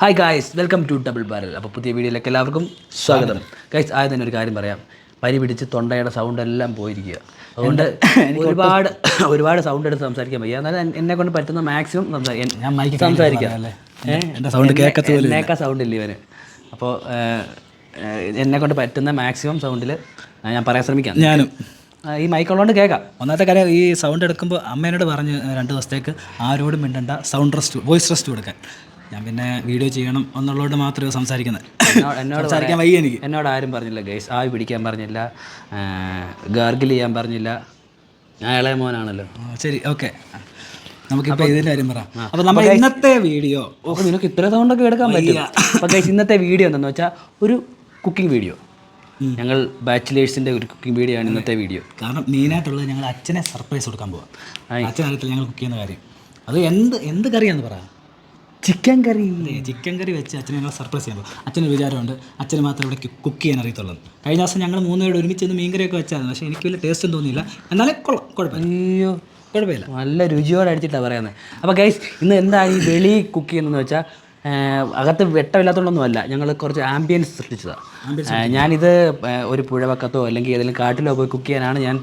Hi guys welcome to double barrel അപ്പോൾ പുതിയ വീഡിയോയിലേക്ക് എല്ലാവർക്കും സ്വാഗതം. ഗൈസ് ആദ്യം തന്നെ ഒരു കാര്യം പറയാം. പനി പിടിച്ച് തൊണ്ടയുടെ സൗണ്ട് എല്ലാം പോയിരിക്കുക. അതുകൊണ്ട് ഒരുപാട് ഒരുപാട് സൗണ്ട് എടുത്ത് സംസാരിക്കാൻ വയ്യ. എന്നാലും എന്നെ കൊണ്ട് പറ്റുന്ന മാക്സിമം ഞാൻ മൈക്ക് സംസാരിക്കാം. എന്നേക്കാ സൗണ്ട് ഇല്ല ഇവന്. അപ്പോൾ എന്നെ കൊണ്ട് പറ്റുന്ന മാക്സിമം സൗണ്ടിൽ ഞാൻ പറയാൻ ശ്രമിക്കാം. ഞാനും. ഈ മൈക്കുള്ളതുകൊണ്ട് കേൾക്കാം. ഒന്നാമത്തെ കാര്യം ഈ സൗണ്ട് എടുക്കുമ്പോൾ അമ്മേനോട് പറഞ്ഞ് രണ്ട് ദിവസത്തേക്ക് ആരോടും മിണ്ടണ്ട സൗണ്ട് റെസ്റ്റ് വോയിസ് റെസ്റ്റ് കൊടുക്കാൻ. ഞാൻ പിന്നെ വീഡിയോ ചെയ്യണം എന്നുള്ളതുകൊണ്ട് മാത്രമേ സംസാരിക്കുന്നത്. എന്നോട് സംസാരിക്കാൻ വയ്യ എനിക്ക്. എന്നോട് ആരും പറഞ്ഞില്ല ഗൈസ്. ആവി പിടിക്കാൻ പറഞ്ഞില്ല ഗാർഗിൽ ചെയ്യാൻ പറഞ്ഞില്ല. ഞാൻ ഇളയ മോനാണല്ലോ. ശരി ഓക്കെ. നമുക്കിപ്പോൾ ഇതിന്റെ കാര്യം പറയാം. അപ്പോൾ നമ്മൾ ഇന്നത്തെ വീഡിയോ ഓക്കെ നിനക്ക് ഇത്ര സൗണ്ടൊക്കെ എടുക്കാൻ പറ്റില്ല അപ്പോൾ ഗൈസ് ഇന്നത്തെ വീഡിയോ എന്താണെന്ന് വെച്ചാൽ ഒരു കുക്കിംഗ് വീഡിയോ. ഞങ്ങൾ ബാച്ചിലേഴ്സിന്റെ ഒരു കുക്കിംഗ് വീഡിയോ ആണ് ഇന്നത്തെ വീഡിയോ. കാരണം മെയിനായിട്ടുള്ളത് ഞങ്ങൾ അച്ഛനെ സർപ്രൈസ് കൊടുക്കാൻ പോവാം. അച്ഛൻ അറിയത്തില്ല ഞങ്ങൾ കുക്ക് ചെയ്യുന്ന കാര്യം. അത് എന്ത് എന്ത് കറിയാന്ന് പറ. ചിക്കൻ കറി. ചിക്കൻ കറി വെച്ച് അച്ഛനെ ഞങ്ങൾ സർപ്രൈസ് ചെയ്യാൻ പോകും അച്ഛന് വിചാരമുണ്ട്. അച്ഛന് മാത്രം ഇവിടെ കുക്ക് ചെയ്യാൻ അറിയത്തുള്ളൂ. കഴിഞ്ഞ ദിവസം ഞങ്ങൾ മൂന്നുപേരോട് ഒരുമിച്ച് ഒന്ന് മീൻകറിയൊക്കെ വെച്ചായിരുന്നു. പക്ഷേ എനിക്ക് വലിയ ടേസ്റ്റ് ഒന്നും തോന്നിയില്ല. എന്നാലും കൊള്ളാം കുഴപ്പമില്ല. അയ്യോ. കുഴപ്പമില്ല. നല്ല രുചിയോടെ അടിച്ചിട്ടാണ് പറയുന്നത് അപ്പോൾ ഗൈസ് ഇന്ന് എന്താണ് ഈ വെളി കുക്ക് ചെയ്യുന്നതെന്ന് വെച്ചാൽ അകത്ത് വെട്ടമില്ലാത്തതുകൊണ്ടൊന്നും അല്ല ഞങ്ങൾ കുറച്ച് ആംബിയൻസ് സൃഷ്ടിച്ചതാണ് ഞാനിത് ഒരു പുഴവക്കത്തോ അല്ലെങ്കിൽ ഏതെങ്കിലും കാട്ടിലോ പോയി കുക്ക് ചെയ്യാനാണ് ഞാൻ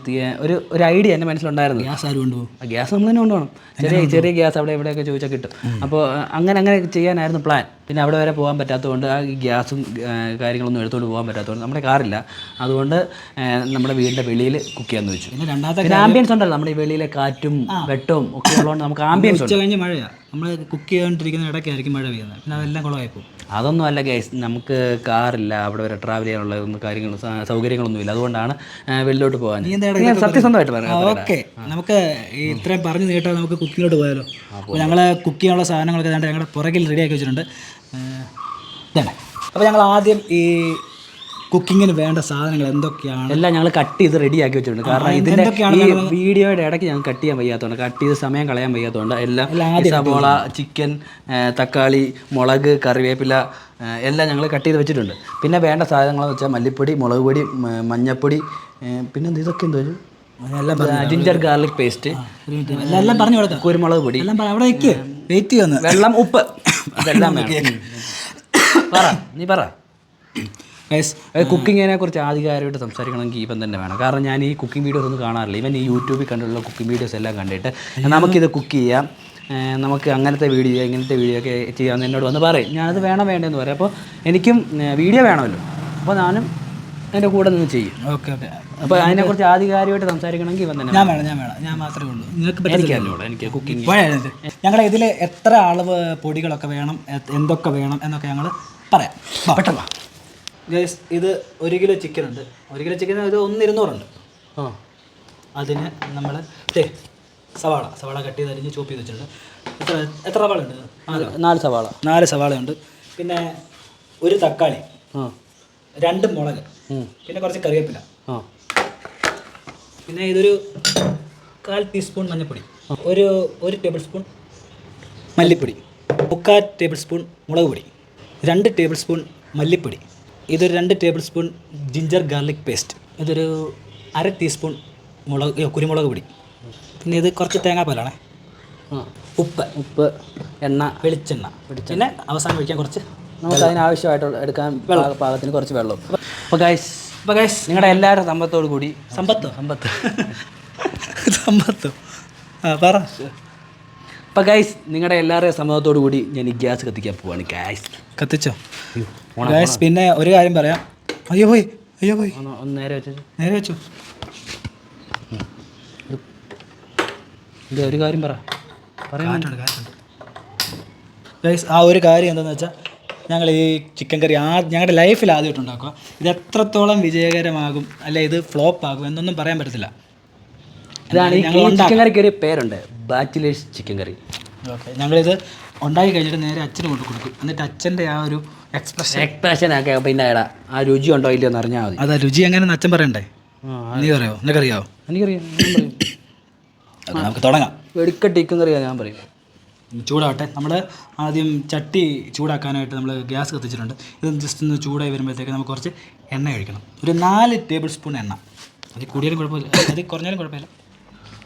ഒരു ഒരു ഐഡിയ എന്റെ മനസ്സിലുണ്ടായിരുന്നു ഗ്യാസ് ആരും കൊണ്ടുപോകും? ഗ്യാസ് നമ്മൾ തന്നെ കൊണ്ടുപോകണം. ചെറിയ ചെറിയ ഗ്യാസ് അവിടെ എവിടെയൊക്കെ ചോദിച്ചാൽ കിട്ടും. അപ്പോൾ അങ്ങനെ അങ്ങനെ ചെയ്യാനായിരുന്നു പ്ലാൻ പിന്നെ അവിടെ വരെ പോകാൻ പറ്റാത്തതുകൊണ്ട് ആ ഗ്യാസും കാര്യങ്ങളൊന്നും എടുത്തുകൊണ്ട് പോകാൻ പറ്റാത്തതുകൊണ്ട് നമ്മുടെ കാറില്ല. അതുകൊണ്ട് നമ്മുടെ വീടിന്റെ വെളിയിൽ കുക്ക് ചെയ്യാമെന്ന് വെച്ചു പിന്നെ രണ്ടാമത്തെ ആംബിയൻസ് ഉണ്ടല്ലോ. നമ്മുടെ ഈ വെളിയിലെ കാറ്റും വെട്ടവും ഒക്കെ ഉള്ളതുകൊണ്ട് നമുക്ക് ആംബിയൻസ് ഉണ്ട്. കഴിഞ്ഞ് മഴയാണ് നമ്മൾ കുക്ക് ചെയ്തുകൊണ്ടിരിക്കുന്ന ഇടയ്ക്കായിരിക്കും മഴ പെയ്യുന്നത്. പിന്നെ അതെല്ലാം കുളമായി പോകും അതൊന്നും അല്ല ഗൈസ് നമുക്ക് കാറില്ല അവിടെ വരെ ട്രാവൽ ചെയ്യാനുള്ള ഒന്നും കാര്യങ്ങളും സൗകര്യങ്ങളൊന്നും ഇല്ല. അതുകൊണ്ടാണ് വെളിയിലോട്ട് പോകാൻ. സത്യസന്ധമായിട്ട് പറയാം. ഓക്കെ നമുക്ക് ഇത്രയും പറഞ്ഞു നീട്ടാൽ നമുക്ക് കുക്കിങ്ങിലോട്ട് പോയാലോ? അപ്പോൾ ഞങ്ങൾ കുക്ക് ചെയ്യാനുള്ള സാധനങ്ങളൊക്കെ ഞങ്ങളുടെ പുറകിൽ റെഡിയാക്കി വെച്ചിട്ടുണ്ട്. ഇതാണ് അപ്പോൾ ഞങ്ങൾ ആദ്യം ഈ കുക്കിങ്ങിന് വേണ്ട സാധനങ്ങൾ എന്തൊക്കെയാണ്? എല്ലാം ഞങ്ങൾ കട്ട് ചെയ്ത് റെഡിയാക്കി വെച്ചിട്ടുണ്ട്. കാരണം ഇതിന്റെ ഈ വീഡിയോയുടെ ഇടയ്ക്ക് ഞങ്ങൾ കട്ട് ചെയ്യാൻ വയ്യാത്തതുകൊണ്ട് കട്ട് ചെയ്ത് സമയം കളയാൻ വയ്യാത്തതുകൊണ്ട് എല്ലാം സബോള ചിക്കൻ തക്കാളി മുളക് കറിവേപ്പില എല്ലാം ഞങ്ങൾ കട്ട് ചെയ്ത് വെച്ചിട്ടുണ്ട്. പിന്നെ വേണ്ട സാധനങ്ങളെന്ന് വെച്ചാൽ മല്ലിപ്പൊടി മുളക് പൊടി മഞ്ഞൾപ്പൊടി മഞ്ഞപ്പൊടി പിന്നെ ഇതൊക്കെ എന്തോ ജിഞ്ചർ ഗാർലിക് പേസ്റ്റ് എല്ലാം എല്ലാം പറഞ്ഞു കൊടുക്കാം കുരുമുളക് പൊടി. എല്ലാം അവിടെ വെക്ക്. വെയിറ്റ് ചെയ്യുന്നു വെള്ളം ഉപ്പ്. അതെല്ലാം വേണം. പറ നീ പറ. ഗൈസ് കുക്കിങ്ങിനെ കുറിച്ച് ആധികാരികമായിട്ട് സംസാരിക്കണമെങ്കിൽ ഇവൻ തന്നെ വേണം. കാരണം ഞാൻ ഈ കുക്കിംഗ് വീഡിയോസ് ഒന്നും കാണാറില്ല. ഇവൻ ഈ യൂട്യൂബിൽ കണ്ടുള്ള കുക്കിംഗ് വീഡിയോസ് എല്ലാം കണ്ടിട്ട് നമുക്കിത് കുക്ക് ചെയ്യാം. നമുക്ക് അങ്ങനത്തെ വീഡിയോ ഇങ്ങനത്തെ വീഡിയോ ഒക്കെ ചെയ്യാമെന്ന് എന്നോട് വന്ന് പറയും. ഞാനത് വേണം വേണ്ടെന്ന് പറയും. അപ്പോൾ എനിക്കും വീഡിയോ വേണമല്ലോ. അപ്പോൾ ഞാനും എന്റെ കൂടെ നിന്ന് ചെയ്യും. Okay okay. അപ്പോൾ അതിനെക്കുറിച്ച് ആധികാരികമായിട്ട് സംസാരിക്കണമെങ്കിൽ ഇവൻ തന്നെ ഞാൻ വേണം. ഞാൻ വേണം. ഞാൻ മാത്രമേ ഉള്ളൂ. നിങ്ങൾക്ക് പറ്റില്ല എനിക്ക് കുക്കിംഗ് ഞങ്ങൾ ഇതിൽ എത്ര അളവ് പൊടികളൊക്കെ വേണം എന്തൊക്കെ വേണം എന്നൊക്കെ ഞങ്ങൾ പറയാം. പെട്ടെന്ന് ഗൈസ് ഇത് ഒരു കിലോ ചിക്കൻ ഉണ്ട്. ഒരു കിലോ ചിക്കൻ ഇത് ഒന്ന് ഇരുന്നൂറുണ്ട്. ആ. അതിന് നമ്മൾ സവാള. സവാള കട്ട് ചെയ്ത് അരിഞ്ഞ് ചോപ്പ് ചെയ്ത് വെച്ചിട്ടുണ്ട്. എത്ര എത്ര സവാള ഉണ്ട്? നാല്. സവാള നാല് സവാള. ഉണ്ട് പിന്നെ ഒരു തക്കാളി. ആ. രണ്ട് മുളക്. പിന്നെ കുറച്ച് കറിവേപ്പില. ആ. പിന്നെ ഇതൊരു കാൽ ടീസ്പൂൺ മഞ്ഞൾപ്പൊടി ഒരു ഒരു ടേബിൾ സ്പൂൺ മല്ലിപ്പൊടി. മുക്കാൽ ടേബിൾ സ്പൂൺ മുളക് പൊടി. രണ്ട് ടേബിൾ സ്പൂൺ മല്ലിപ്പൊടി. ഇതൊരു രണ്ട് tablespoon ginger garlic paste. ഇതൊരു അര ടീസ്പൂൺ മുളക് കുരുമുളക് പൊടി. പിന്നെ ഇത് കുറച്ച് തേങ്ങാപ്പാലാണ്. ഉപ്പ്. ഉപ്പ് എണ്ണ വെളിച്ചെണ്ണ. പിന്നെ അവസാനം ഒഴിക്കാൻ കുറച്ച് നമുക്ക് അതിനാവശ്യമായിട്ട് എടുക്കാൻ പാക- പാകത്തിന് കുറച്ച് വെള്ളം. അപ്പോൾ ഗൈസ് അപ്പോൾ ഗൈസ് നിങ്ങളുടെ എല്ലാവരുടെ സമ്പത്തോടു കൂടി സമ്പത്തോ? സമ്പത്ത്. സമ്പത്തോ? ആ പറ. അപ്പോൾ ഗൈസ് നിങ്ങളുടെ എല്ലാവരുടെയും സമ്മതത്തോടു കൂടി ഞാൻ ഈ ഗ്യാസ് കത്തിക്കാൻ പോവാണ് ഗൈസ് കത്തിച്ചോ? ഗൈസ് പിന്നെ ഒരു കാര്യം പറയാം. അയ്യോ പോയി അയ്യോ പോയി. ഒന്ന് നേരെ വെച്ചു. നേരെ വെച്ചോ. ഇത് ഒരു കാര്യം പറ. പറയാൻ ഗൈസ് ആ ഒരു കാര്യം എന്താണെന്ന് വെച്ചാൽ ഞങ്ങൾ ഈ ചിക്കൻ കറി ആ ഞങ്ങളുടെ ലൈഫിൽ ആദ്യമായിട്ട് ഉണ്ടാക്കുക ഇത് എത്രത്തോളം വിജയകരമാകും അല്ലെ ഇത് ഫ്ലോപ്പ് ആകും എന്നൊന്നും പറയാൻ പറ്റത്തില്ല. ഇതാണ് ഈ ചിക്കൻ കറിക്ക് ഒരു പേരുണ്ട്. ബാച്ചിലേഴ്സ് ചിക്കൻ കറി. ഓക്കെ ഞങ്ങളിത് ഉണ്ടാക്കി കഴിഞ്ഞിട്ട് നേരെ അച്ഛന് കൊണ്ട് കൊടുക്കും. എന്നിട്ട് അച്ഛന്റെ ആ ഒരു എക്സ്പ്രഷൻ എക്സ്പ്രഷൻ ഒക്കെ പിന്നെ എടാ ആ രുചി ഉണ്ടോ ഇല്ലയോ എന്ന് അറിഞ്ഞാൽ മതി. അതാ രുചി എങ്ങനെ അച്ഛൻ പറയണ്ടേ? നീ പറയോ? നിനക്കറിയാവോ എനിക്കറിയാം നമുക്ക് തുടങ്ങാം. വെടിക്കട്ട് ചിക്കൻ കറിയാണ് ഞാൻ പറയും. ചൂടാവട്ടെ. നമ്മൾ ആദ്യം ചട്ടി ചൂടാക്കാനായിട്ട് നമ്മൾ ഗ്യാസ് കത്തിച്ചിട്ടുണ്ട്. ഇത് ജസ്റ്റ് ഒന്ന് ചൂടായി വരുമ്പോഴത്തേക്ക് നമുക്ക് കുറച്ച് എണ്ണ കഴിക്കണം ഒരു നാല് ടേബിൾ സ്പൂൺ എണ്ണ. അത് കൂടിയാലും കുഴപ്പമില്ല. അത് കുറഞ്ഞാലും കുഴപ്പമില്ല.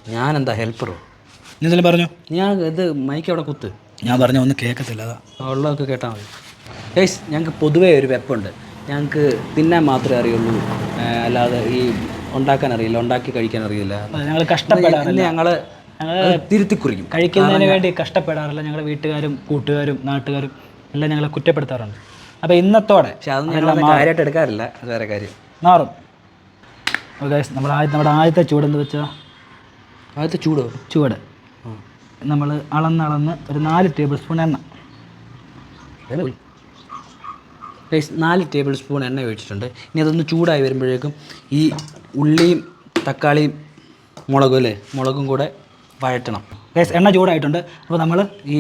ഞാൻ എന്താ ഹെൽപ്പറോ? നീ എന്തെങ്കിലും പറഞ്ഞു? ഞാൻ ഇത് മൈക്ക് അവിടെ കുത്ത്. ഞാൻ പറഞ്ഞ ഒന്നും കേൾക്കത്തില്ല അതാ. ഉള്ളതൊക്കെ കേട്ടാൽ മതി. ഗൈസ് ഞങ്ങൾക്ക് പൊതുവേ ഒരു വെപ്പുണ്ട്. ഞങ്ങൾക്ക് തിന്നാൻ മാത്രമേ അറിയുള്ളൂ. അല്ലാതെ ഈ ഉണ്ടാക്കാൻ അറിയില്ല ഉണ്ടാക്കി കഴിക്കാൻ അറിയില്ല. ഞങ്ങൾ കഷ്ടപ്പെടാറില്ല. ഞങ്ങൾ തിരുത്തി കുറിക്കും കഴിക്കുന്നതിന് വേണ്ടി കഷ്ടപ്പെടാറില്ല. ഞങ്ങളുടെ വീട്ടുകാരും കൂട്ടുകാരും നാട്ടുകാരും എല്ലാം ഞങ്ങളെ കുറ്റപ്പെടുത്താറുണ്ട്. അപ്പോൾ ഇന്നത്തോടെ പക്ഷെ അതൊന്നും ഞങ്ങൾ കാര്യമായിട്ട് എടുക്കാറില്ല. വേറെ കാര്യം. മാറും. നമ്മൾ ആദ്യം നമ്മുടെ ആദ്യത്തെ ചൂടെന്ന് വെച്ചാൽ ആദ്യത്തെ ചൂടോ ചൂട് നമ്മൾ അളന്നളന്ന് ഒരു നാല് ടേബിൾ സ്പൂൺ എണ്ണ. നാല് ടേബിൾ സ്പൂൺ എണ്ണ ഒഴിച്ചിട്ടുണ്ട്. ഇനി അതൊന്ന് ചൂടായി വരുമ്പോഴേക്കും ഈ ഉള്ളിയും തക്കാളിയും മുളകും അല്ലേ? മുളകും കൂടെ വഴറ്റണം. ഗൈസ് എണ്ണ ചൂടായിട്ടുണ്ട്. അപ്പോൾ നമ്മൾ ഈ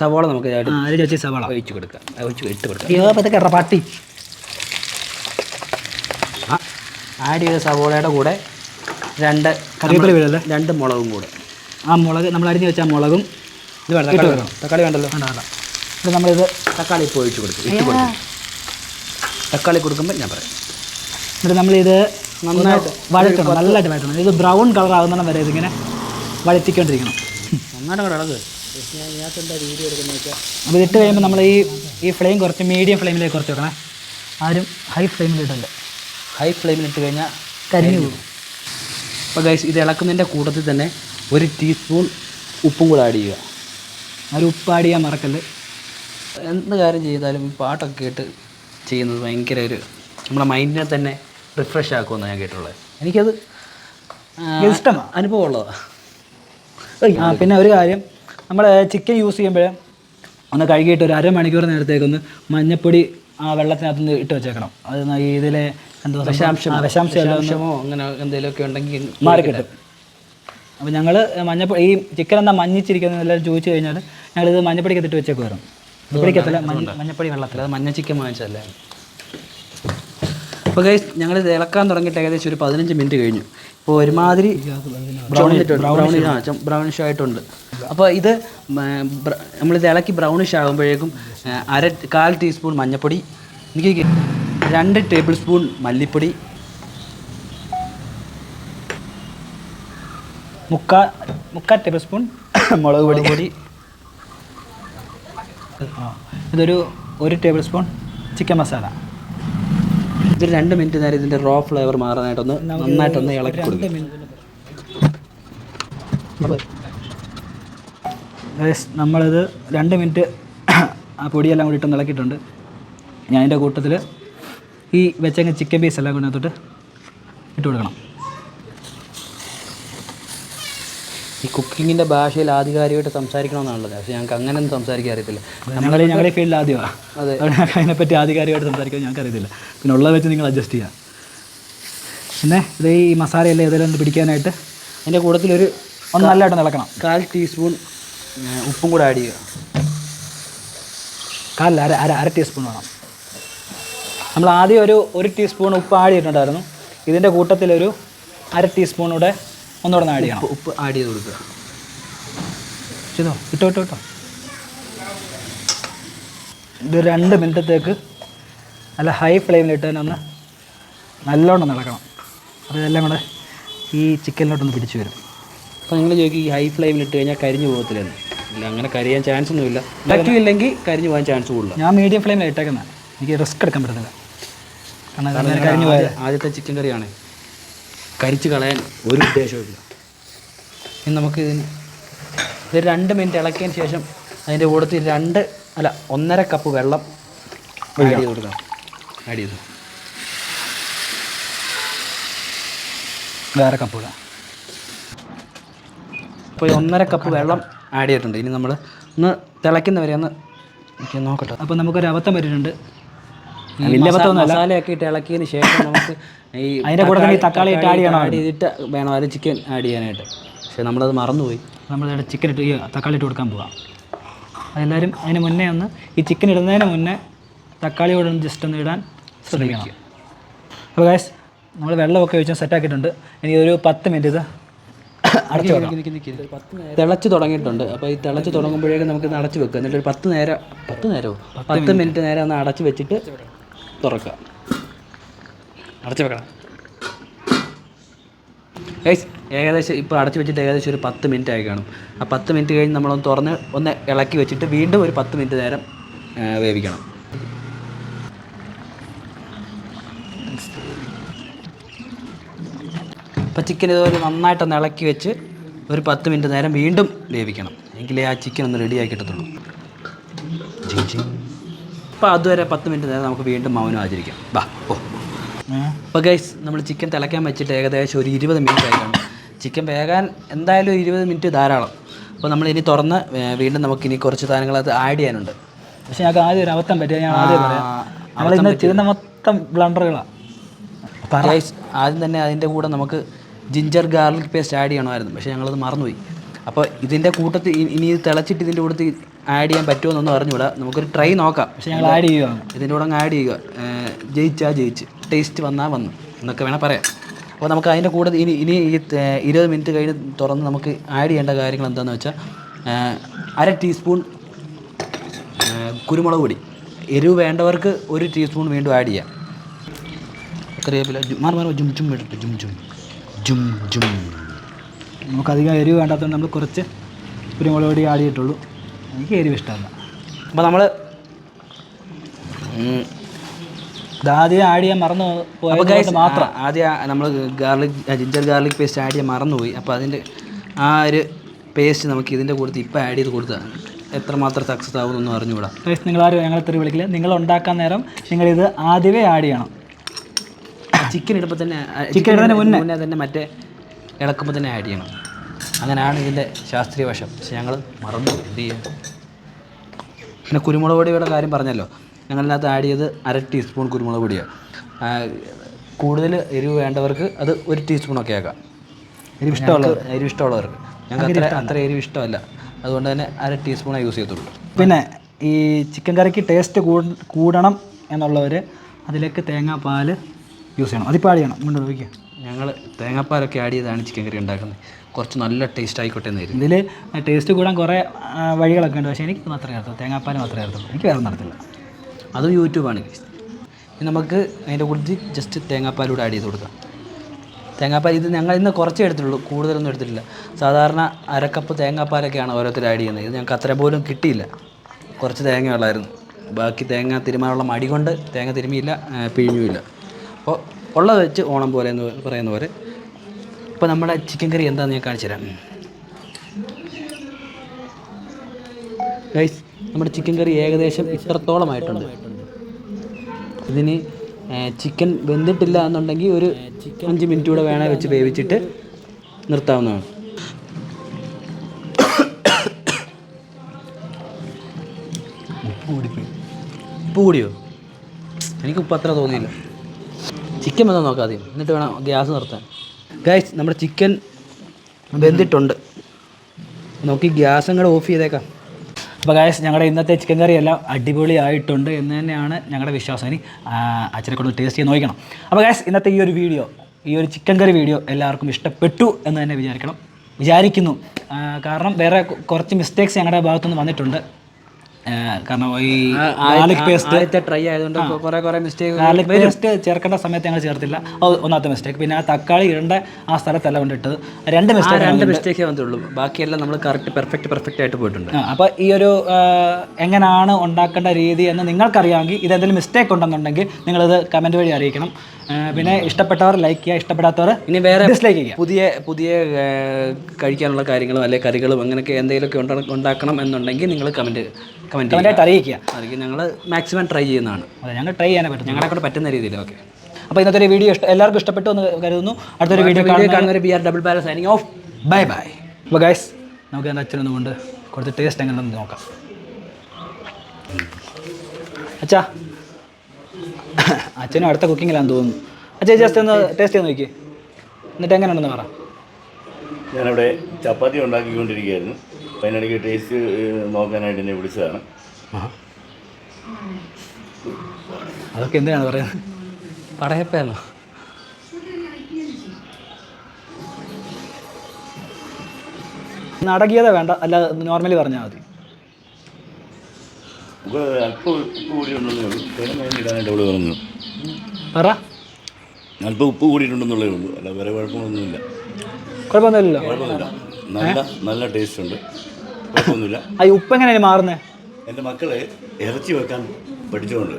സവോള നമുക്ക് ഇതായിട്ട് അരി വെച്ച് സവാള. ഒഴിച്ച് കൊടുക്കുക ഒഴിച്ച് ഇട്ട് കൊടുക്കുക അയ്യോ പതൊക്കെ എറ പാട്ടി. ആ ആഡ് ചെയ്ത സവോളയുടെ കൂടെ രണ്ട് കറിവേപ്പില വീഴല്ലേ രണ്ട് മുളകും കൂടെ. ആ മുളക് നമ്മൾ അരിഞ്ഞ് വെച്ച മുളകും ഇത് വേണ്ട തക്കാളി വേണം തക്കാളി വേണ്ടല്ലോ? വേണ്ട വേണ്ട. ഇത് നമ്മളിത് തക്കാളി ഇപ്പോൾ ഒഴിച്ച് കൊടുക്കും ഇട്ട് കൊടുക്കും. തക്കാളി കൊടുക്കുമ്പോൾ ഞാൻ പറയാം. എന്നിട്ട് നമ്മളിത് നന്നായിട്ട് വഴറ്റണം നല്ലതായിട്ട് വഴറ്റണം. ഇത് ബ്രൗൺ കളർ ആകുന്നിടം വരെ ഇതിങ്ങനെ വഴറ്റിക്കൊണ്ടിരിക്കണം. നന്നായിട്ട് അത് ഇട്ട് അപ്പോൾ ഇട്ട് കഴിയുമ്പോൾ നമ്മൾ ഈ ഈ ഫ്ലെയിം കുറച്ച് മീഡിയം ഫ്ലെയിമിലേക്ക് കുറച്ച് വെക്കണേ. ആരും ഹൈ ഫ്ലെയിമിൽ ഇടല്ലേ ഹൈ ഫ്ലെയിമിലിട്ട് കഴിഞ്ഞാൽ കരിഞ്ഞു പോകും. അപ്പോൾ ഗൈസ് ഇത് ഇളക്കുന്നതിന്റെ കൂട്ടത്തിൽ തന്നെ ഒരു ടീസ്പൂൺ ഉപ്പും കൂടെ ആഡ് ചെയ്യുക. ഒരു ഉപ്പ് ആഡ് ചെയ്യാൻ മറക്കല്ല്. എന്ത് കാര്യം ചെയ്താലും ഈ പാട്ടൊക്കെ കേട്ട് ചെയ്യുന്നത് ഭയങ്കര ഒരു നമ്മുടെ മൈൻഡിനെ തന്നെ റിഫ്രഷ് ആക്കുമെന്ന് ഞാൻ കേട്ടുള്ളത് എനിക്കത് ഇഷ്ടമാണ് അനുഭവമുള്ളതാണ് ആ പിന്നെ ഒരു കാര്യം. നമ്മൾ ചിക്കൻ യൂസ് ചെയ്യുമ്പോൾ ഒന്ന് കഴുകിയിട്ട് ഒരു അരമണിക്കൂർ നേരത്തേക്കൊന്ന് മഞ്ഞപ്പൊടി ആ വെള്ളത്തിനകത്ത് ഇട്ട് വെച്ചേക്കണം. അത് ഇതിലെ എന്തോ വിഷാംശം വിഷാംശമോ? അങ്ങനെ എന്തെങ്കിലുമൊക്കെ ഉണ്ടെങ്കിൽ മാറിക്കിട്ടും. അപ്പോൾ ഞങ്ങൾ മഞ്ഞപ്പൊടി ഈ ചിക്കൻ എന്താ മഞ്ഞിച്ചിരിക്കുന്നത് എല്ലാവരും ചോദിച്ചു കഴിഞ്ഞാൽ ഞങ്ങളിത് മഞ്ഞപ്പൊടിക്കത്തിട്ട് വെച്ചേക്കുമായിരുന്നു മഞ്ഞപ്പൊടി വെള്ളത്തിൽ അത് മഞ്ഞ ചിക്കൻ വാങ്ങിച്ചതല്ലേ? അപ്പോൾ ഗൈസ് ഞങ്ങൾ ഇളക്കാൻ തുടങ്ങിയിട്ട് ഏകദേശം ഒരു പതിനഞ്ച് മിനിറ്റ് കഴിഞ്ഞു. ഇപ്പോൾ ഒരുമാതിരി ബ്രൗണിഷ് ആ ബ്രൗണിഷ് ആയിട്ടുണ്ട്. അപ്പോൾ ഇത് നമ്മൾ നമ്മളിത് ഇളക്കി ബ്രൗണിഷ് ആകുമ്പോഴേക്കും അര കാൽ ടീസ്പൂൺ മഞ്ഞൾപ്പൊടി എനിക്ക് രണ്ട് ടേബിൾ സ്പൂൺ മല്ലിപ്പൊടി മുക്കാ മുക്കാൽ ടേബിൾ സ്പൂൺ മുളക് പൊടി. പൊടി ഇതൊരു ഒരു ടേബിൾ സ്പൂൺ ചിക്കൻ മസാല ഇതൊരു രണ്ട് മിനിറ്റ് നേരം ഇതിന്റെ റോ ഫ്ലേവർ മാറാനായിട്ടൊന്ന് നന്നായിട്ടൊന്ന് ഇളക്കി കൊടുക്കും. നമ്മളിത് രണ്ട് മിനിറ്റ് ആ പൊടിയെല്ലാം കൂടി ഇട്ട് ഇളക്കിയിട്ടുണ്ട്. ഞാൻ അതിന്റെ കൂട്ടത്തിൽ ഈ വെച്ചങ്ങ് ചിക്കൻ പീസ് എല്ലാം കൂടി അകത്തോട്ട് ഇട്ട് കൊടുക്കണം. ഈ കുക്കിങ്ങിന്റെ ഭാഷയിൽ ആധികാരികമായിട്ട് സംസാരിക്കണമെന്നാണല്ലോ പക്ഷേ ഞങ്ങൾക്ക് അങ്ങനെയൊന്നും സംസാരിക്കാൻ അറിയത്തില്ല. ഞങ്ങൾ ഞങ്ങളുടെ ഫീൽഡിൽ ആദ്യമാണ് അതെ. അതിനെപ്പറ്റി ആധികാരികമായിട്ട് സംസാരിക്കാൻ ഞങ്ങൾക്ക് അറിയത്തില്ല. പിന്നെ ഉള്ളത് വെച്ച് നിങ്ങൾ അഡ്ജസ്റ്റ് ചെയ്യാം. പിന്നെ ഇത് ഈ മസാലയല്ലേ ഏതെങ്കിലും ഒന്ന് പിടിക്കാനായിട്ട് അതിന്റെ കൂട്ടത്തിലൊരു ഒന്ന് നല്ലതായിട്ട് ഇളക്കണം കാൽ ടീസ്പൂൺ ഉപ്പും കൂടെ ആഡ് ചെയ്യുക. കാലിൽ അര അര അര ടീസ്പൂൺ വേണം. നമ്മൾ ആദ്യം ഒരു ഒരു ടീസ്പൂൺ ഉപ്പ് ആഡ് ചെയ്തിട്ടുണ്ടായിരുന്നു. ഇതിന്റെ കൂട്ടത്തിലൊരു അര ടീസ്പൂൺ കൂടെ ഒന്നുകൂടെ ആഡ് ചെയ്യണം. ഉപ്പ് ആഡ് ചെയ്ത് കൊടുക്കുക. ചെയ്തോ? ഇട്ടോ ഇട്ടോ ഇട്ടോ. ഇത് രണ്ട് മിനിറ്റത്തേക്ക് നല്ല ഹൈ ഫ്ലെയിമിലിട്ട് തന്നെ ഒന്ന് നല്ലോണം നടക്കണം അപ്പോൾ ഇതെല്ലാം കൂടെ ഈ ചിക്കനിലോട്ടൊന്ന് പിടിച്ചു വരും. അപ്പോൾ നിങ്ങൾ ചോദിക്കും ഈ ഹൈ ഫ്ലെയിമിലിട്ട് കഴിഞ്ഞാൽ കരിഞ്ഞു പോകത്തില്ലെന്ന് ഇല്ല അങ്ങനെ കരിയാൻ ചാൻസ് ഒന്നുമില്ല. പറ്റുമില്ലെങ്കിൽ കരിഞ്ഞു പോകാൻ ചാൻസ് കൂടുതൽ ഞാൻ മീഡിയം ഫ്ലെയിമിൽ ഇട്ടേക്കുന്നത് എനിക്ക് റിസ്ക് എടുക്കാൻ പറ്റുന്നില്ല കാരണം കരിഞ്ഞു പോയത്. ആദ്യത്തെ ചിക്കൻ കറിയാണ്. കരിച്ച് കളയാൻ ഒരു ഉദ്ദേശവുമില്ല. ഇനി നമുക്ക് ഇതിന് ഇത് രണ്ട് മിനിറ്റ് ഇളക്കിയതിന് ശേഷം അതിന്റെ കൂടത്തിൽ രണ്ട് അല്ല ഒന്നര കപ്പ് വെള്ളം ആഡ് ചെയ്ത് കൊടുക്കാം ആഡ് ചെയ്തു. വേറെ കപ്പ് ഇടാം. അപ്പോൾ ഈ ഒന്നര കപ്പ് വെള്ളം ആഡ് ചെയ്തിട്ടുണ്ട്. ഇനി നമ്മൾ ഒന്ന് തിളയ്ക്കുന്നവരെ ഒന്ന് നോക്കട്ടെ. അപ്പോൾ നമുക്കൊരു അബദ്ധം പറ്റിയിട്ടുണ്ട് ഈ വലിയ മസാ- അബദ്ധമൊന്നുമല്ല മസാലയൊക്കെ ഇട്ട് ഇളക്കിയതിന് ശേഷം നമുക്ക് ഈ അതിന്റെ കൂടെ തന്നെ ഈ തക്കാളി ഇട്ട് ആഡ് ചെയ്യണം? ആഡ് ചെയ്തിട്ട് വേണം അതിൽ ചിക്കൻ ആഡ് ചെയ്യാനായിട്ട്. പക്ഷേ നമ്മളത് മറന്നുപോയി. നമ്മളിവിടെ ചിക്കൻ ഇട്ട് ഈ തക്കാളി ഇട്ട് കൊടുക്കാൻ പോവാം. അതെല്ലാവരും അതിന് മുന്നേ ഒന്ന് ഈ ചിക്കൻ ഇടുന്നതിന് മുന്നേ തക്കാളി കൂടെ ഒന്ന് ജസ്റ്റ് ഒന്ന് ഇടാൻ ശ്രമിക്കണം. അപ്പോൾ ഗാസ് നമ്മൾ വെള്ളമൊക്കെ ഒഴിച്ച് സെറ്റാക്കിയിട്ടുണ്ട് ഇനി ഒരു പത്ത് മിനിറ്റ് ഇത് തിളച്ച് തുടങ്ങിയിട്ടുണ്ട്. അപ്പോൾ ഈ തിളച്ച് തുടങ്ങുമ്പോഴേക്കും നമുക്ക് അടച്ച് വെക്കുക എന്നിട്ട് ഒരു പത്ത് നേരം പത്ത് നേരമോ? പത്ത് മിനിറ്റ് നേരം ഒന്ന് അടച്ച് വെച്ചിട്ട് തുറക്കുക. അടച്ചു വെക്കണം. ഗൈസ് ഏകദേശം ഇപ്പോൾ അടച്ചു വെച്ചിട്ട് ഏകദേശം ഒരു പത്ത് മിനിറ്റ് ആയി കാണും. ആ പത്ത് മിനിറ്റ് കഴിഞ്ഞ് നമ്മളൊന്ന് തുറന്ന് ഒന്ന് ഇളക്കി വെച്ചിട്ട് വീണ്ടും ഒരു പത്ത് മിനിറ്റ് നേരം വേവിക്കണം. അപ്പോൾ ചിക്കൻ ഇതുപോലെ നന്നായിട്ടൊന്ന് ഇളക്കി വെച്ച് ഒരു പത്ത് മിനിറ്റ് നേരം വീണ്ടും വേവിക്കണം. എങ്കിലേ ആ ചിക്കൻ ഒന്ന് റെഡിയായി കിട്ടത്തുള്ളൂ. അപ്പോൾ അതുവരെ പത്ത് മിനിറ്റ് നേരം നമുക്ക് വീണ്ടും മൗനം ആചരിക്കാം. വാ ഓ അപ്പോൾ ഗൈസ് നമ്മൾ ചിക്കൻ തിളയ്ക്കാൻ വെച്ചിട്ട് ഏകദേശം ഒരു ഇരുപത് മിനിറ്റ് ആയിട്ടുണ്ട്. ചിക്കൻ വേകാൻ എന്തായാലും ഒരു ഇരുപത് മിനിറ്റ് ധാരാളം. അപ്പോൾ നമ്മൾ ഇനി തുറന്ന് വീണ്ടും നമുക്ക് ഇനി കുറച്ച് സാധനങ്ങൾ അത് ആഡ് ചെയ്യാനുണ്ട്. പക്ഷേ ഞങ്ങൾക്ക് ആദ്യം ഒരു അബദ്ധം പറ്റിയ ഞാൻ ആദ്യം പറയാം. ഞങ്ങൾ ഇന്ന് ചെയ്യുന്ന മൊത്തം ബ്ലണ്ടറുകളാണ് ഗൈസ് ആദ്യം തന്നെ അതിന്റെ കൂടെ നമുക്ക് ജിഞ്ചർ ഗാർലിക് പേസ്റ്റ് ആഡ് ചെയ്യണമായിരുന്നു. പക്ഷേ ഞങ്ങളത് മറന്നുപോയി. അപ്പോൾ ഇതിന്റെ കൂട്ടത്തിൽ ഇനി ഇത് തിളച്ചിട്ട് ഇതിന്റെ കൂട്ടത്തിൽ ആഡ് ചെയ്യാൻ പറ്റുമോ എന്നൊന്നും അറിഞ്ഞുകൂടാ. നമുക്കൊരു ട്രൈ നോക്കാം. പക്ഷെ ഞങ്ങൾ ആഡ് ചെയ്യുക ഇതിന്റെ കൂടെ അങ്ങ് ആഡ് ചെയ്യുക. ജയിച്ചാ ജയിച്ചാൽ ജയിച്ച്. ടേസ്റ്റ് വന്നാൽ വന്നു. എന്നൊക്കെ വേണം പറയാം. അപ്പോൾ നമുക്ക് അതിന്റെ കൂടെ ഇനി ഇനി ഈ ഇരുപത് മിനിറ്റ് കഴിഞ്ഞ് തുറന്ന് നമുക്ക് ആഡ് ചെയ്യേണ്ട കാര്യങ്ങൾ എന്താണെന്ന് വെച്ചാൽ അര ടീസ്പൂൺ കുരുമുളക് പൊടി. എരിവ് വേണ്ടവർക്ക് ഒരു ടീസ്പൂൺ വീണ്ടും ആഡ് ചെയ്യാം. കറിവേപ്പില മാറി മാറി ജും ജും ഇട്ടിട്ട് ജും ജും. ജും ജും. നമുക്കധികം എരിവ് വേണ്ടാത്തതുകൊണ്ട് നമ്മൾ കുറച്ച് കുരുമുളക് പൊടി ആഡ് ചെയ്തിട്ടുള്ളൂ. എനിക്ക് എരിവ് ഇഷ്ടമാണ്. അപ്പോൾ നമ്മൾ ആദ്യം ആഡ് ചെയ്യാൻ മറന്നു പോയത് മാത്രം. ആദ്യം നമ്മൾ garlic ginger garlic paste add ചെയ്യാൻ മറന്നുപോയി. അപ്പോൾ അതിന്റെ ആ ഒരു പേസ്റ്റ് നമുക്ക് ഇതിന്റെ കൂടെ ഇപ്പോൾ ആഡ് ചെയ്ത് കൊടുത്താൽ എത്രമാത്രം സക്സസ് ആകുമെന്നൊന്നും അറിഞ്ഞുകൂടാ. നിങ്ങൾ ആരും ഞങ്ങളെ തെറി വിളിക്കില്ല. നിങ്ങൾ ഉണ്ടാക്കാൻ നേരം നിങ്ങളിത് ആദ്യമേ ആഡ് ചെയ്യണം. ചിക്കൻ ഇടുമ്പോൾ തന്നെ ചിക്കൻ ഇടുന്നതിന് മുന്നേ. മുന്നേ തന്നെ മറ്റേ ഇളക്കുമ്പോൾ തന്നെ ആഡ് ചെയ്യണം. അങ്ങനെയാണ് ഇതിന്റെ ശാസ്ത്രീയ വശം. പക്ഷെ ഞങ്ങൾ മറന്നു. എന്ത് ചെയ്യാം പിന്നെ കുരുമുളക് പൊടിയുടെ കാര്യം പറഞ്ഞല്ലോ. ഞങ്ങളതിനകത്ത് ആഡ് ചെയ്ത് അര ടീസ്പൂൺ കുരുമുളക് പൊടിയാണ് കൂടുതൽ എരിവ് വേണ്ടവർക്ക് അത് ഒരു ടീസ്പൂണൊക്കെ ആക്കാം. എരിവ് ഇഷ്ടമുള്ളവർ എരിവ് ഇഷ്ടമുള്ളവർക്ക്. ഞങ്ങൾക്ക് അത്ര അത്ര എരിവ് ഇഷ്ടമല്ല. അതുകൊണ്ട് തന്നെ അര ടീസ്പൂണേ യൂസ് ചെയ്യത്തുള്ളൂ. പിന്നെ ഈ ചിക്കൻ കറിക്ക് ടേസ്റ്റ് കൂടണം എന്നുള്ളവർ അതിലേക്ക് തേങ്ങാപ്പാൽ യൂസ് ചെയ്യണം. അതിപ്പോൾ ആഡ് ചെയ്യണം. മുന്നോട്ട് ഉപയോഗിക്കുക ഞങ്ങൾ തേങ്ങാപ്പാലൊക്കെ ആഡ് ചെയ്താണ് ചിക്കൻ കറി ഉണ്ടാക്കുന്നത്. കുറച്ച് നല്ല ടേസ്റ്റ് ആയിക്കോട്ടെ എന്ന് ഇതിൽ ടേസ്റ്റ് കൂടാൻ കുറേ വഴികളൊക്കെ ഉണ്ട്. പക്ഷേ എനിക്ക് മാത്രമേ അറിയത്തുള്ളൂ. തേങ്ങാപ്പാൽ മാത്രമേ അറിയത്തുള്ളൂ. എനിക്ക് വേറെ നടത്തില്ല അതും യൂട്യൂബാണ് നമുക്ക് അതിന്റെ കൂടുതൽ ജസ്റ്റ് തേങ്ങാപ്പാലൂടെ ആഡ് ചെയ്ത് കൊടുക്കാം. തേങ്ങാപ്പാൽ ഇത് ഞങ്ങൾ ഇന്ന് കുറച്ചേ എടുത്തിട്ടുള്ളൂ. കൂടുതലൊന്നും എടുത്തിട്ടില്ല. സാധാരണ അരക്കപ്പ് തേങ്ങാപ്പാലൊക്കെയാണ് ഓരോരുത്തർ ആഡ് ചെയ്യുന്നത്. ഇത് ഞങ്ങൾക്ക് അത്ര പോലും കിട്ടിയില്ല. കുറച്ച് തേങ്ങ ഉള്ളായിരുന്നു. ബാക്കി തേങ്ങ തിരുമാനുള്ള മടി കൊണ്ട് തേങ്ങ തിരുമിയില്ല പിഴിഞ്ഞില്ല പിഴിഞ്ഞുമില്ല. അപ്പോൾ ഉള്ളത് വെച്ച് ഓണം പോലെ എന്ന് പറയുന്ന പോലെ ഇപ്പോൾ നമ്മുടെ ചിക്കൻ കറി എന്താണെന്ന് ഞാൻ കാണിച്ചു തരാം. ഗൈസ് നമ്മുടെ ചിക്കൻ കറി ഏകദേശം ഇത്രത്തോളമായിട്ടുണ്ട്. ഇതിന് ചിക്കൻ വെന്തിട്ടില്ല എന്നുണ്ടെങ്കിൽ ഒരു അഞ്ച് മിനിറ്റ് കൂടെ വേണേൽ വെച്ച് വേവിച്ചിട്ട് നിർത്താവുന്നതാണ്. ഉപ്പ് കൂടിയോ? എനിക്ക് ഉപ്പ് അത്ര തോന്നിയില്ല. ചിക്കൻ വന്നാൽ നോക്കാം ആദ്യം. എന്നിട്ട് വേണം ഗ്യാസ് നിർത്താൻ. ഗൈസ് നമ്മുടെ ചിക്കൻ വെന്തിട്ടുണ്ട്. നോക്കി ഗ്യാസ് കൂടെ ഓഫ് ചെയ്തേക്കാം. അപ്പോൾ ഗായസ് ഞങ്ങളുടെ ഇന്നത്തെ ചിക്കൻ കറി എല്ലാം അടിപൊളിയായിട്ടുണ്ട് എന്ന് തന്നെയാണ് ഞങ്ങളുടെ വിശ്വാസം. ഇനി അച്ഛനെ കൊണ്ട് ടേസ്റ്റ് ചെയ്ത് നോക്കണം. അപ്പോൾ ഗായസ് ഇന്നത്തെ ഈ ഒരു വീഡിയോ ഈ ഒരു ചിക്കൻ കറി വീഡിയോ എല്ലാവർക്കും ഇഷ്ടപ്പെട്ടു എന്ന് തന്നെ വിചാരിക്കണം. വിചാരിക്കുന്നു. കാരണം വേറെ കുറച്ച് മിസ്റ്റേക്സ് ഞങ്ങളുടെ ഭാഗത്തുനിന്ന് വന്നിട്ടുണ്ട്. കാരണം ഈ ഗാർലിക് പേസ്റ്റ് ട്രൈ ആയതുകൊണ്ട് കുറേ കുറേ മിസ്റ്റേക്ക് ഗാർലിക് പേസ്റ്റ് ചേർക്കേണ്ട സമയത്ത് ഞങ്ങൾ ചേർത്തില്ല. ഒന്നാമത്തെ മിസ്റ്റേക്ക് പിന്നെ ആ തക്കാളി ഇടേണ്ട ആ സ്ഥലത്തല്ല കൊണ്ടിട്ടത് രണ്ട് മിസ്റ്റേക്ക് രണ്ട് മിസ്റ്റേക്കേ ബാക്കിയെല്ലാം നമ്മൾ കറക്റ്റ് പെർഫെക്റ്റ് പെർഫെക്റ്റ് ആയിട്ട് പോയിട്ടുണ്ട്. അപ്പൊ അപ്പോൾ ഈ ഒരു എങ്ങനെയാണ് ഉണ്ടാക്കേണ്ട രീതി എന്ന് നിങ്ങൾക്കറിയാമെങ്കിൽ ഇതെന്തെങ്കിലും മിസ്റ്റേക്ക് ഉണ്ടെന്നുണ്ടെങ്കിൽ നിങ്ങളിത് കമന്റ് വഴി അറിയിക്കണം. പിന്നെ ഇഷ്ടപ്പെട്ടവർ ലൈക്ക് ചെയ്യുക ഇഷ്ടപ്പെടാത്തവർ ഇനി വേറെ ഡിസ്ലൈക്ക് ചെയ്യുക. പുതിയ പുതിയ കഴിക്കാനുള്ള കാര്യങ്ങളും അല്ലെങ്കിൽ കറികളും അങ്ങനെയൊക്കെ എന്തെങ്കിലുമൊക്കെ ഉണ്ടാ- ഉണ്ടാക്കണം എന്നുണ്ടെങ്കിൽ നിങ്ങൾ കമന്റ് കമന്റ് കമന്റായിട്ട് അറിയിക്കുക. അറിയിക്കുക. ഞങ്ങൾ മാക്സിമം ട്രൈ ചെയ്യുന്നതാണ്. അതെ ഞങ്ങൾ ട്രൈ ചെയ്യാനേ പറ്റും ഞങ്ങളെ കൂടെ പറ്റുന്ന രീതിയിൽ ഓക്കെ അപ്പോൾ ഇന്നത്തെ ഒരു വീഡിയോ ഇഷ്ടം എല്ലാവർക്കും ഇഷ്ടപ്പെട്ടു എന്ന് കരുതുന്നു. അടുത്തൊരു വീഡിയോ കാണുന്ന കാണുന്നവർ B R double balance signing off bye bye അപ്പോൾ ഗൈസ് നമുക്ക് എന്താ അച്ഛനൊന്നും കൊണ്ട് കുറച്ച് ടേസ്റ്റ് എങ്ങനെയുണ്ടെന്ന് നോക്കാം. അച്ഛാ. അച്ഛനും അടുത്ത കുക്കിങ്ങിലാന്ന് തോന്നുന്നു. അച്ഛൻ ജസ്റ്റ് ഒന്ന് ടേസ്റ്റ് ചെയ്ത് നോക്കി എന്നിട്ട് എങ്ങനെയുണ്ടെന്ന് പറ. ഞാനിവിടെ ചപ്പാത്തി ഉണ്ടാക്കിക്കൊണ്ടിരിക്കുകയായിരുന്നു. അപ്പം അതിനിടയ്ക്ക് ടേസ്റ്റ് നോക്കാനായിട്ട് എന്നെ വിളിച്ചതാണ്. അതൊക്കെ എന്തിനാണ് പറയുന്നത്? പടയപ്പേന്നോ നടകിയത വേണ്ട. അല്ല നോർമലി പറഞ്ഞാൽ മതി. നമുക്ക് അല്പം ഉപ്പ് കൂടിയിട്ടുണ്ടെന്നുള്ളേ ഉള്ളൂ. തേങ്ങ ഇടാനായിട്ട് അവൾ പറഞ്ഞു. പറ. അല്പം ഉപ്പ് കൂടിയിട്ടുണ്ടെന്നുള്ളതേ ഉള്ളൂ. അല്ല വേറെ കുഴപ്പമൊന്നുമില്ല. കുഴപ്പമൊന്നുമില്ലല്ലോ കുഴപ്പമൊന്നുമില്ല. നല്ല നല്ല ടേസ്റ്റ് ഉണ്ട്. കുഴപ്പമൊന്നുമില്ല. ആ ഈ ഉപ്പ് എങ്ങനെയാണ് മാറുന്നത് എന്റെ മക്കളെ ഇറച്ചി വെക്കാൻ പഠിച്ചുകൊണ്ട്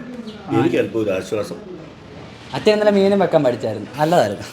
എനിക്ക് അല്പം ഒരു ആശ്വാസം. അച്ഛൻ ഇന്നലെ മീനും വെക്കാൻ പഠിച്ചായിരുന്നു. നല്ലതായിരുന്നു.